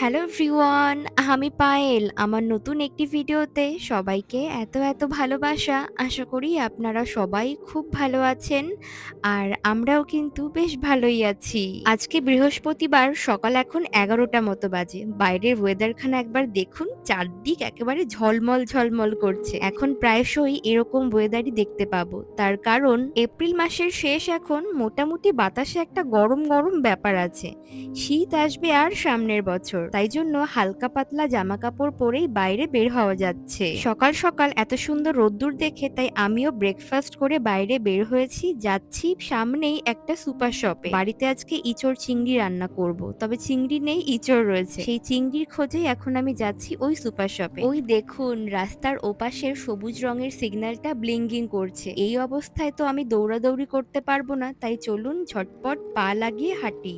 Hello everyone, আমি পায়েল। আমার নতুন একটি ভিডিওতে সবাইকে এত এত ভালোবাসা। আশা করি আপনারা সবাই খুব ভালো আছেন আর আমরাও কিন্তু বেশ ভালোই আছি। আজকে বৃহস্পতিবার, সকাল এখন এগারোটা মতো বাজে। বাইরের ওয়েদারখানা একবার দেখুন, চারদিক একেবারে ঝলমল ঝলমল করছে। এখন প্রায়শই এরকম ওয়েদারই দেখতে পাবো। তার কারণ, এপ্রিল মাসের শেষ এখন মোটামুটি বাতাসে একটা গরম গরম ব্যাপার আছে। শীত আসবে আর সামনের বছর। তাই জন্য হালকা পাতলা জামা কাপড় পরেই বাইরে বের হওয়া যাচ্ছে। সকাল সকাল এত সুন্দর রোদ্দুর দেখে তাই আমিও ব্রেকফাস্ট করে বাইরে বের হয়েছি, যাচ্ছি সামনেই একটা সুপার শপে বাড়িতে আজকে ইচড় চিংড়ি রান্না করব, তবে চিংড়ি নেই, ইচড় রয়েছে। সেই চিংড়ির খোঁজেই এখন আমি যাচ্ছি ওই সুপার শপে ওই দেখুন, রাস্তার ওপাশের সবুজ রঙের সিগন্যালটা ব্লিঙ্কিং করছে। এই অবস্থায় তো আমি দৌড়াদৌড়ি করতে পারব না, তাই চলুন ঝটপট পা লাগিয়ে হাঁটি।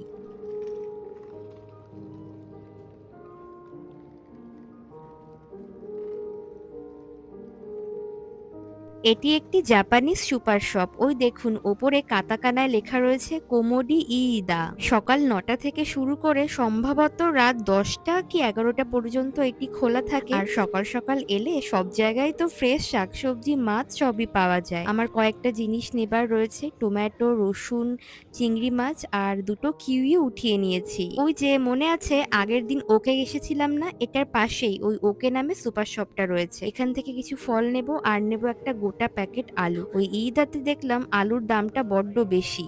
এটি একটি জাপানিজ সুপার শপ। ওই দেখুন, ওপরে কাতাকানায় লেখা রয়েছে, কোমোডি ইদা সকাল নটা থেকে শুরু করে সম্ভবত রাত দশটা কি এগারোটা পর্যন্ত এটি খোলা থাকে। আর সকাল সকাল এলে সব জায়গায় তো ফ্রেশ শাকসবজি, মাছ সবই পাওয়া যায়। আমার কয়েকটা জিনিস নেবার রয়েছে, টমেটো, রসুন, চিংড়ি মাছ আর দুটো কিউই উঠিয়ে নিয়েছি। ওই যে মনে আছে, আগের দিন ওকে এসেছিলাম না, এটার পাশেই ওই ওকে নামে সুপার শপটা রয়েছে। এখান থেকে কিছু ফল নেব, আর নেব একটা গোটা প্যাকেট আলু। ওই ঈদাতে দেখলাম আলুর দামটা বড্ড বেশি।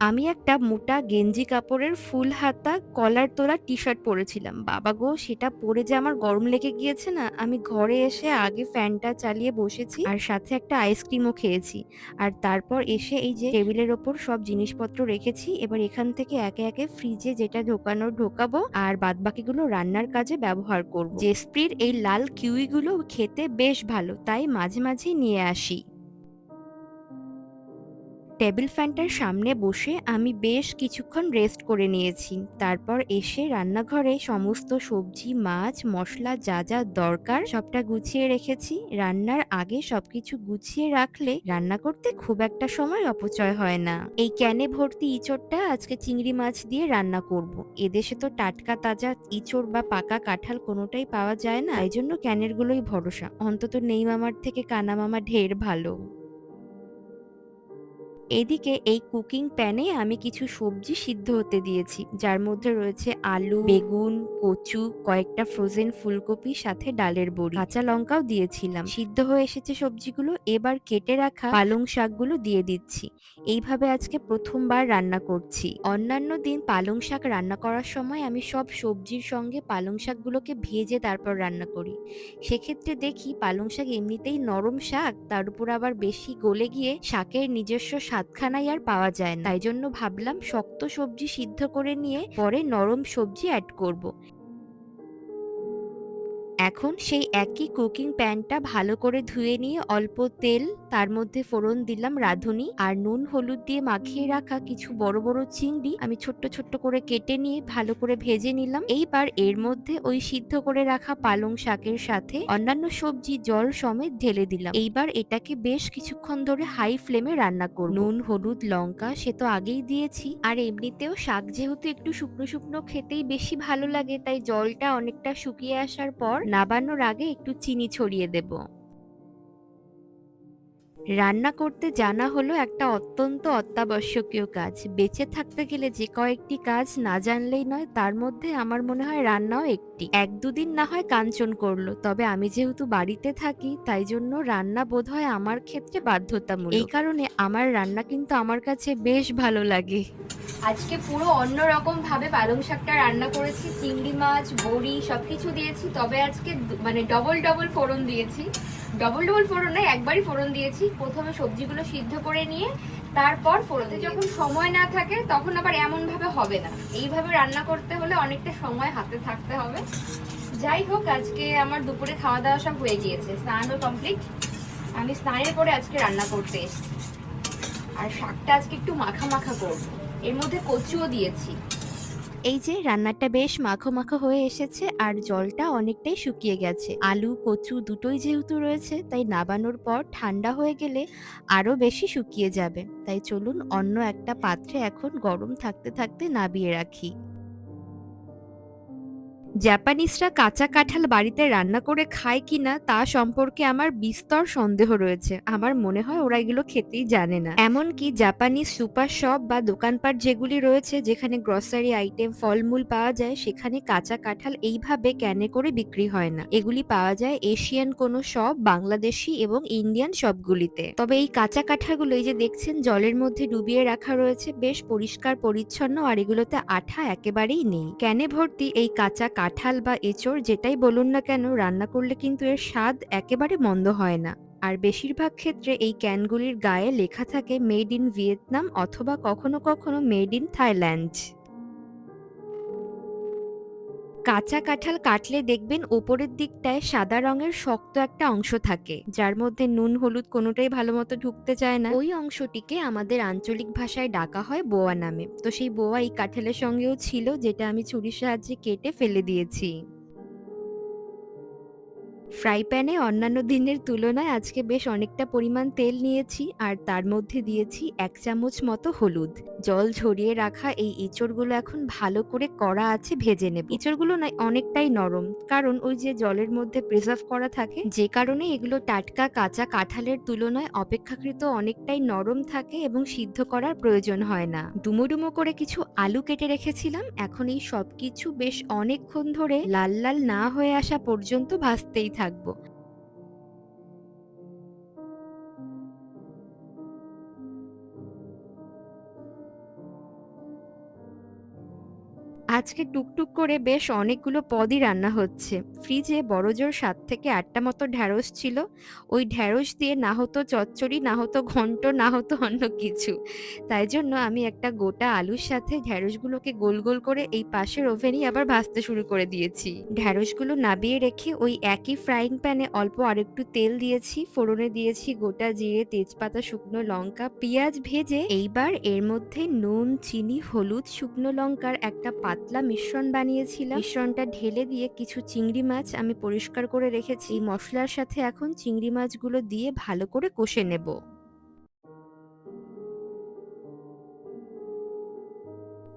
আমি একটা মোটা গেঞ্জি কাপড়ের ফুল হাতা, কলার তোলা টি শার্ট পরেছিলাম। বাবা গো, সেটা পরে যে আমার গরম লেগে গিয়েছে না? আমি ঘরে এসে আগে ফ্যানটা চালিয়ে বসেছি আর সাথে একটা আইসক্রিমও খেয়েছি। আর তারপর এসে এই যে টেবিলের ওপর সব জিনিসপত্র রেখেছি, এবার এখান থেকে একে একে ফ্রিজে যেটা ঢোকানোর ঢোকাবো আর বাদবাকিগুলো রান্নার কাজে ব্যবহার করব। জেসপ্রির এই লাল কিউইগুলো খেতে বেশ ভালো, তাই মাঝে মাঝেই নিয়ে আসি। টেবিল ফ্যানটার সামনে বসে আমি বেশ কিছুক্ষণ রেস্ট করে নিয়েছি। তারপর এসে রান্নাঘরে সমস্ত সবজি, মাছ, মশলা যা যা দরকার সবটা গুছিয়ে রেখেছি। রান্নার আগে সবকিছু গুছিয়ে রাখলে রান্না করতে খুব একটা সময় অপচয় হয় না। এই ক্যানে ভর্তি ইঁচড়টা আজকে চিংড়ি মাছ দিয়ে রান্না করব। এদেশে তো টাটকা তাজা ইঁচড় বা পাকা কাঁঠাল কোনোটাই পাওয়া যায় না। এই জন্য ক্যানের গুলোই ভরসা। অন্তত নেই মামার থেকে কানা মামা ঢের ভালো। এদিকে এই কুকিং প্যানে আমি কিছু সবজি সিদ্ধ হতে দিয়েছি, যার মধ্যে রয়েছে আলু, বেগুন, কচু, কয়েকটা ফ্রোজেন ফুলকপি সাথে ডালের বড়ি, কাঁচা লঙ্কাও দিয়েছিলাম। সিদ্ধ হয়ে এসেছে সবজিগুলো, এবার কেটে রাখা পালং শাকগুলো দিয়ে দিচ্ছি। এইভাবে আজকে প্রথমবার রান্না করছি। অন্যান্য দিন পালং শাক রান্না করার সময় আমি সব সবজির সঙ্গে পালং শাকগুলোকে ভেজে তারপর রান্না করি। সেক্ষেত্রে দেখি পালং শাক এমনিতেই নরম শাক, তার উপর আবার বেশি গলে গিয়ে শাকের নিজস্ব স্বাদখানাই আর পাওয়া যায় না তাই জন্য ভাবলাম শক্ত সবজি সিদ্ধ করে নিয়ে পরে নরম সবজি অ্যাড করব। এখন সেই একই কুকিং প্যানটা ভালো করে ধুয়ে নিয়ে অল্প তেল, তার মধ্যে ফোড়ন দিলাম রাঁধুনি আর নুন হলুদ দিয়ে মাখিয়ে রাখা কিছু বড় বড় চিংড়ি আমি ছোট্ট ছোট্ট করে কেটে নিয়ে ভালো করে ভেজে নিলাম। এইবার এর মধ্যে ওই সিদ্ধ করে রাখা পালং শাকের সাথে অন্যান্য সবজি জল সমেত ঢেলে দিলাম। এইবার এটাকে বেশ কিছুক্ষণ ধরে হাই ফ্লেমে রান্না করব। নুন, হলুদ, লঙ্কা, সে তো আগেই দিয়েছি। আর এমনিতেও শাক যেহেতু একটু শুকনো শুকনো খেতেই বেশি ভালো লাগে, তাই জলটা অনেকটা শুকিয়ে আসার পর নাবানোর আগে একটু চিনি ছড়িয়ে দেব। রান্না করতে জানা হলো একটা অত্যন্ত অত্যাবশ্যকীয় কাজ। বেঁচে থাকতে গেলে যে কয়েকটি কাজ না জানলেই নয়, তার মধ্যে আমার মনে হয় রান্নাও একটি। এক দুদিন না হয় কাঞ্চন করল, তবে আমি যেহেতু বাড়িতে থাকি, তাই জন্য রান্না বোধ হয় আমার ক্ষেত্রে বাধ্যতামূলক। এই কারণে আমার রান্না কিন্তু আমার কাছে বেশ ভালো লাগে। আজকে পুরো অন্যরকম ভাবে পালং শাকটা রান্না করেছি, চিংড়ি মাছ, বড়ি সবকিছু দিয়েছি, তবে আজকে মানে ডবল ডবল ফোড়ন দিয়েছি। ডবল ডবল ফোড়ন নয়, একবারই ফোড়ন দিয়েছি। প্রথমে সবজিগুলো সিদ্ধ করে নিয়ে, তারপর ফোড়ন যখন সময় না থাকে, তখন আবার এমন ভাবে হবে না। এইভাবে রান্না করতে হলে অনেকটা সময় হাতে থাকতে হবে। যাই হোক, আজকে আমার দুপুরে খাওয়া দাওয়া সব হয়ে গিয়েছে। স্নানও কমপ্লিট আমি স্নানের পরে আজকে রান্না করতে এসেছি। আর শাকটা আজকে একটু মাখা মাখা করব। এর মধ্যে কচুও দিয়েছি। এই যে রান্নাটা বেশ মাখো মাখো হয়ে এসেছে আর জলটা অনেকটাই শুকিয়ে গেছে। আলু, কচু দুটোই যেহেতু রয়েছে, তাই নাবানোর পর ঠান্ডা হয়ে গেলে আরও বেশি শুকিয়ে যাবে। তাই চলুন অন্য একটা পাত্রে এখন গরম থাকতে থাকতে নাবিয়ে রাখি। জাপানিজরা কাঁচা কাঁঠাল বাড়িতে রান্না করে খায় কিনা তা সম্পর্কে আমার বিস্তর সন্দেহ রয়েছে। আমার মনে হয় ওরা এগুলো খেতেই জানে না। এমনকি জাপানিজ সুপার শপ বা দোকানপাট যেগুলি রয়েছে, যেখানে গ্রসারি আইটেম, ফলমূল পাওয়া যায়, সেখানে কাঁচা কাঁঠাল এইভাবে ক্যানে করে বিক্রি হয় না। এগুলি পাওয়া যায় এশিয়ান কোনো শপ, বাংলাদেশি এবং ইন্ডিয়ান শপগুলিতে। তবে এই কাঁচা কাঁঠালগুলো এই যে দেখছেন, জলের মধ্যে ডুবিয়ে রাখা রয়েছে, বেশ পরিষ্কার, পরিচ্ছন্ন, আর এগুলোতে আঠা একেবারেই নেই। ক্যানে ভর্তি এই কাঁচা কাঁঠাল বা এঁচড় যেটাই বলুন না কেন, রান্না করলে কিন্তু এর স্বাদ একেবারে মন্দ হয় না। আর বেশিরভাগ ক্ষেত্রে এই ক্যানগুলির গায়ে লেখা থাকে মেড ইন ভিয়েতনাম অথবা কখনো কখনো মেড ইন থাইল্যান্ড। কাঁচা কাঁঠাল কাটলে দেখবেন ওপরের দিকটায় সাদা রঙের শক্ত একটা অংশ থাকে, যার মধ্যে নুন হলুদ কোনোটাই ভালো মতো ঢুকতে চায় না। ওই অংশটিকে আমাদের আঞ্চলিক ভাষায় ডাকা হয় বোয়া নামে। তো সেই বোয়া এই কাঁঠালের সঙ্গেও ছিল, যেটা আমি ছুরির সাহায্যে কেটে ফেলে দিয়েছি। ফ্রাই প্যানে অন্যান্য দিনের তুলনায় আজকে বেশ অনেকটা পরিমাণ তেল নিয়েছি আর তার মধ্যে দিয়েছি এক চামচ মতো হলুদ। জল ঝরিয়ে রাখা এই এঁচড়গুলো এখন ভালো করে কড়া আছে ভেজে নেব। এঁচড়গুলো না অনেকটাই নরম। কারণ ওই যে জলের মধ্যে প্রিজার্ভ করা থাকে, যে কারণে এগুলো টাটকা কাঁচা কাঁঠালের তুলনায় অপেক্ষাকৃত অনেকটাই নরম থাকে এবং সিদ্ধ করার প্রয়োজন হয় না। ডুমো ডুমো করে কিছু আলু কেটে রেখেছিলাম, এখন এই সবকিছু বেশ অনেকক্ষণ ধরে লাল লাল না হয়ে আসা পর্যন্ত ভাজতেই থাকব। আজকে টুকটুক করে বেশ অনেকগুলো পদই রান্না হচ্ছে। ফ্রিজে বড়জোর সাত থেকে আটটা মতো ঢ্যাঁড়স ছিল। ওই ঢ্যাঁড়স দিয়ে না হতো চচ্চড়ি, না হতো ঘন্ট, না হতো অন্য কিছু। তাই জন্য আমি একটা গোটা আলুর সাথে ঢ্যাঁড়সগুলোকে গোল গোল করে এই পাশের ওভেনই আবার ভাজতে শুরু করে দিয়েছি। ঢ্যাঁড়সগুলো নাবিয়ে রেখে ওই একই ফ্রাইং প্যানে অল্প আরেকটু তেল দিয়েছি, ফোড়নে দিয়েছি গোটা জিরে, তেজপাতা, শুকনো লঙ্কা, পেঁয়াজ ভেজে এইবার এর মধ্যে নুন, চিনি, হলুদ, শুকনো লঙ্কার একটা পাতলা মিশ্রণ বানিয়েছিলাম। মিশ্রণটা ঢেলে দিয়ে কিছু চিংড়ি মাছ আমি পরিষ্কার করে রেখেছি। মশলার সাথে এখন চিংড়ি মাছগুলো দিয়ে ভালো করে কষে নেব।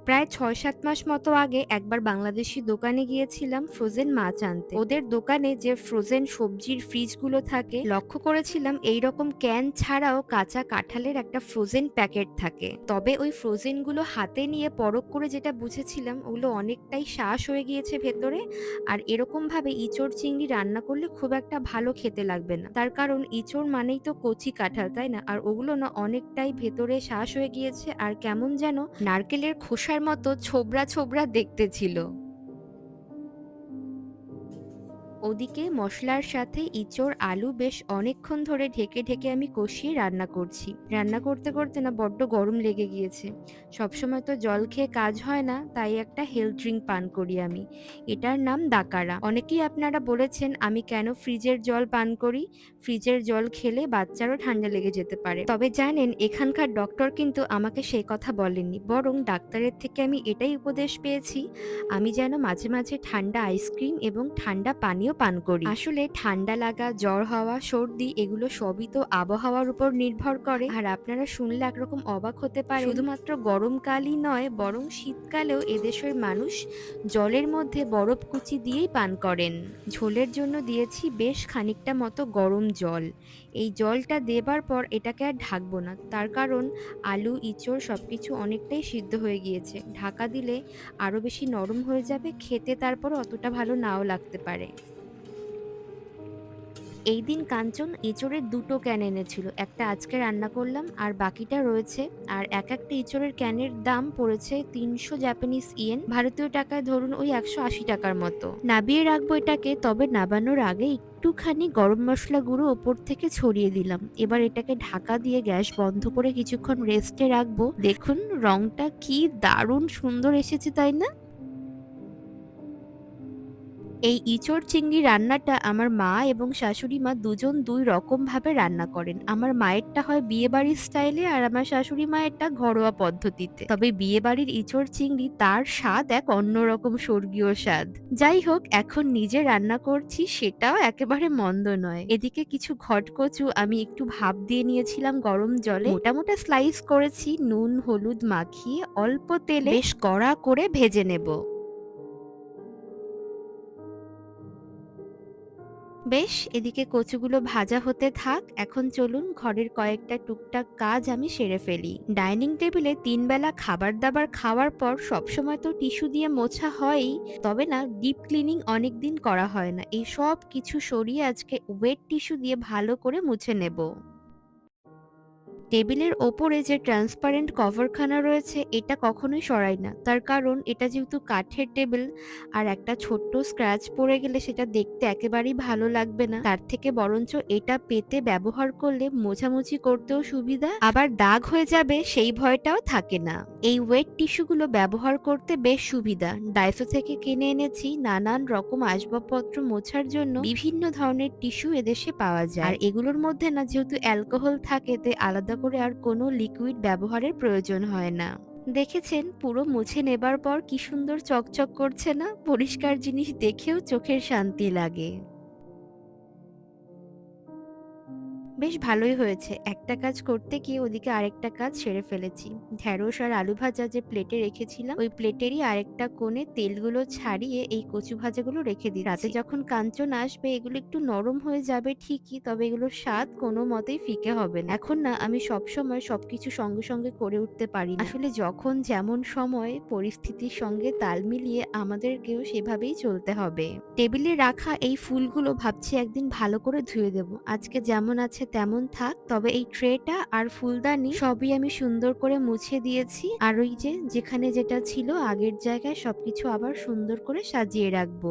প্রায় ছয় সাত মাস মতো আগে একবার বাংলাদেশি দোকানে গিয়েছিলাম ফ্রোজেন মাছ আনতে। ওদের দোকানে যে ফ্রোজেন সবজির ফ্রিজগুলো থাকে, লক্ষ্য করেছিলাম এই রকম ক্যান ছাড়াও কাঁচা কাঁঠালের একটা ফ্রোজেন প্যাকেট থাকে। তবে ওই ফ্রোজেনগুলো হাতে নিয়ে পরখ করে যেটা বুঝেছিলাম, ওগুলো অনেকটাই শ্বাস হয়ে গিয়েছে ভেতরে, আর এরকম ভাবে ইঁচড় চিংড়ি রান্না করলে খুব একটা ভালো খেতে লাগবে না। তার কারণ ইঁচড় মানেই তো কচি কাঁঠাল, তাই না? আর ওগুলো না অনেকটাই ভেতরে শ্বাস হয়ে গিয়েছে, আর কেমন যেন নারকেলের খোসার মতো ছোবরা ছোবরা দেখতে ছিল। ওদিকে মশলার সাথে ইঁচড় আলু বেশ অনেকক্ষণ ধরে ঢেকে ঢেকে আমি কষিয়ে রান্না করছি। রান্না করতে করতে না বড্ড গরম লেগে গিয়েছে। সবসময় তো জল খেয়ে কাজ হয় না, তাই একটা হেলথ ড্রিঙ্ক পান করি আমি। এটার নাম দাকারা অনেকেই আপনারা বলেছেন, আমি কেন ফ্রিজের জল পান করি? ফ্রিজের জল খেলে বাচ্চারও ঠান্ডা লেগে যেতে পারে। তবে জানেন, এখানকার ডক্টর কিন্তু আমাকে সেই কথা বলেননি। বরং ডাক্তারের থেকে আমি এটাই উপদেশ পেয়েছি, আমি যেন মাঝে মাঝে ঠান্ডা আইসক্রিম এবং ঠান্ডা পানীয় পান করি। আসলে ঠান্ডা লাগা জ্বর হওয়া সর্দি এগুলো সবই তো আবহাওয়ার উপর নির্ভর করে। আর আপনারা শুনলে একরকম অবাক হতে পারে শুধুমাত্র গরমকালই নয় বরং শীতকালেও এদেশের মানুষ জলের মধ্যে বরফ কুচি দিয়েই পান করেন। ঝোলের জন্য দিয়েছি বেশ খানিকটা মতো গরম জল। এই জলটা দেবার পর এটাকে আর ঢাকবো না। তার কারণ আলু ইঁচড় সবকিছু অনেকটাই সিদ্ধ হয়ে গিয়েছে। ঢাকা দিলে আরও বেশি নরম হয়ে যাবে খেতে তারপর অতটা ভালো নাও লাগতে পারে। এই দিন কাঞ্চন এঁচড়ের দুটো ক্যান এনেছিল। একটা আজকে রান্না করলাম, আর বাকিটা রয়েছে। আর এক একটা এঁচড়ের ক্যানের দাম পড়েছে তিনশো জাপানিজ ইয়েন ভারতীয় টাকায় ধরুন ওই একশো আশি টাকার মতো। নাবিয়ে রাখব এটাকে, তবে নাবানোর আগে একটুখানি গরম মশলা গুঁড়ো ওপর থেকে ছড়িয়ে দিলাম। এবার এটাকে ঢাকা দিয়ে গ্যাস বন্ধ করে কিছুক্ষণ রেস্টে রাখব। দেখুন রংটা কি দারুণ সুন্দর এসেছে, তাই না? এই ইঁচড় চিংড়ি রান্নাটা আমার মা এবং শাশুড়ি মা দুজন দুই রকম ভাবে রান্না করেন। আমার মায়েরটা হয় বিয়ে বাড়ির স্টাইলে আর আমার শাশুড়ি মায়েরটা ঘরোয়া পদ্ধতিতে। তবে বিয়ে বাড়ির ইঁচড় চিংড়ি তার স্বাদ এক অন্যরকম স্বর্গীয় স্বাদ। যাই হোক, এখন নিজে রান্না করছি সেটাও একেবারে মন্দ নয়। এদিকে কিছু ঘটকচু আমি একটু ভাপ দিয়ে নিয়েছিলাম গরম জলে। মোটা মোটা স্লাইস করেছি, নুন, হলুদ মাখিয়ে অল্প তেলে বেশ কড়া করে ভেজে নেব। বেশ, এদিকে কচুগুলো ভাজা হতে থাক, এখন চলুন ঘরের কয়েকটা টুকটাক কাজ আমি সেরে ফেলি। ডাইনিং টেবিলে তিন বেলা খাবার দাবার খাওয়ার পর সবসময় তো টিস্যু দিয়ে মোছা হয়ই, তবে না, ডিপ ক্লিনিং অনেক দিন করা হয় না। এই সব কিছু সরিয়ে আজকে ওয়েট টিস্যু দিয়ে ভালো করে মুছে নেব। টেবিলের ওপরে যে ট্রান্সপারেন্ট কভারখানা রয়েছে, এটা কখনোই সরাই না। তার কারণ, এটা যেহেতু কাঠের টেবিল, আর একটা ছোট্ট স্ক্র্যাচ পড়ে গেলে সেটা দেখতে একেবারেই ভালো লাগবে না। তার থেকে বরঞ্চ এটা পেতে ব্যবহার করলে মোছামুছি করতেও সুবিধা, আবার দাগ হয়ে যাবে সেই ভয়টাও থাকে না। এই ওয়েট টিস্যুগুলো ব্যবহার করতে বেশ সুবিধা। ডাইসো থেকে কিনে এনেছি নানান রকম আসবাবপত্র মোছার জন্য বিভিন্ন ধরনের টিস্যু এদেশে পাওয়া যায়। আর এগুলোর মধ্যে না, যেহেতু অ্যালকোহল থাকে, তাই আলাদা করে আর কোনো লিকুইড ব্যবহারের প্রয়োজন হয় না। দেখেছেন, পুরো মুছে নেবার পর কি সুন্দর চকচক করছে না? পরিষ্কার জিনিস দেখেও চোখের শান্তি লাগে। বেশ ভালোই হয়েছে। একটা কাজ করতে গিয়ে ওদিকে আরেকটা কাজ সেরে ফেলেছি। ঢ্যাঁড়স আর আলু ভাজা যে প্লেটে রেখেছিলাম ওই প্লেটেরই আরেকটা কোণে তেলগুলো ছাড়িয়ে এই কচু ভাজাগুলো রেখে দিই রাতে যখন কাঞ্চন আসবে এগুলো একটু নরম হয়ে যাবে ঠিকই তবে এগুলোর স্বাদ কোনো মতেই ফিকে হবে না। এখন না আমি সব সময় সবকিছু সঙ্গে সঙ্গে করে উঠতে পারি আসলে যখন যেমন সময় পরিস্থিতির সঙ্গে তাল মিলিয়ে আমাদেরকেও সেভাবেই চলতে হবে। টেবিলে রাখা এই ফুলগুলো ভাবছি একদিন ভালো করে ধুয়ে দেব। আজকে যেমন আছে তেমন থাক, তবে এই ট্রেটা আর ফুলদানি সবই আমি সুন্দর করে মুছে দিয়েছি। আর ওই যে, যেখানে যেটা ছিল আগের জায়গায় সবকিছু আবার সুন্দর করে সাজিয়ে রাখব।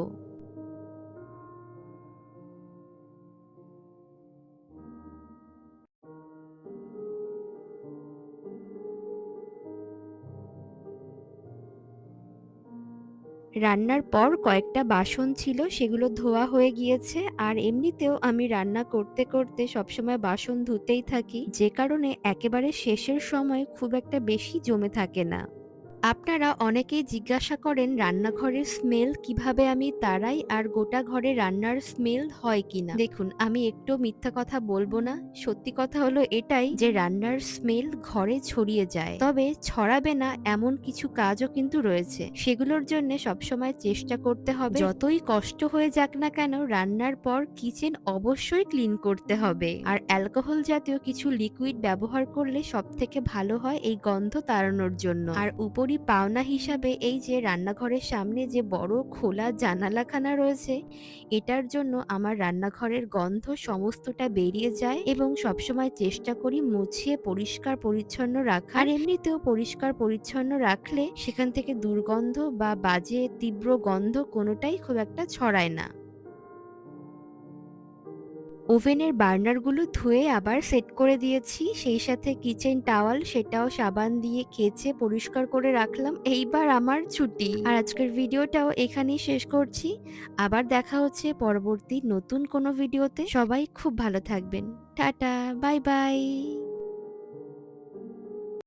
রান্নার পর কয়েকটা বাসন ছিল, সেগুলো ধোয়া হয়ে গিয়েছে। আর এমনিতেও আমি রান্না করতে করতে সবসময় বাসন ধুতেই থাকি। যে কারণে একেবারে শেষের সময় খুব একটা বেশি জমে থাকে না। আপনারা অনেকেই জিজ্ঞাসা করেন রান্নাঘরের স্মেল কীভাবে আমি তাড়াই আর গোটা ঘরে রান্নার স্মেল হয় কিনা। দেখুন, আমি একটু মিথ্যা কথা বলব না। সত্যি কথা হলো এটাই যে রান্নার স্মেল ঘরে ছড়িয়ে যায়। তবে ছড়াবে না এমন কিছু কাজও কিন্তু রয়েছে। সেগুলোর জন্য সবসময় চেষ্টা করতে হবে। যতই কষ্ট হয়ে যাক না কেন, রান্নার পর কিচেন অবশ্যই ক্লিন করতে হবে। আর অ্যালকোহল জাতীয় কিছু লিকুইড ব্যবহার করলে সব থেকে ভালো হয় এই গন্ধ তাড়ানোর জন্য। আর উপর উপরি পাওনা হিসাবে এই যে রান্নাঘরের সামনে যে বড় খোলা জানালাখানা রয়েছে, এটার জন্য আমার রান্নাঘরের গন্ধ সমস্তটা বেরিয়ে যায় এবং সবসময় চেষ্টা করি মুছিয়ে পরিষ্কার পরিচ্ছন্ন রাখা আর এমনিতেও পরিষ্কার পরিচ্ছন্ন রাখলে সেখান থেকে দুর্গন্ধ বা বাজে তীব্র গন্ধ কোনোটাই খুব একটা ছড়ায় না। ওভেনের বার্নারগুলো ধুয়ে আবার সেট করে দিয়েছি। সেই সাথে কিচেন টাওয়াল, সেটাও সাবান দিয়ে কেচে পরিষ্কার করে রাখলাম। এইবার আমার ছুটি। আর আজকের ভিডিওটাও এখানেই শেষ করছি। আবার দেখা হচ্ছে পরবর্তী নতুন কোনো ভিডিওতে। সবাই খুব ভালো থাকবেন। Tata, bye bye.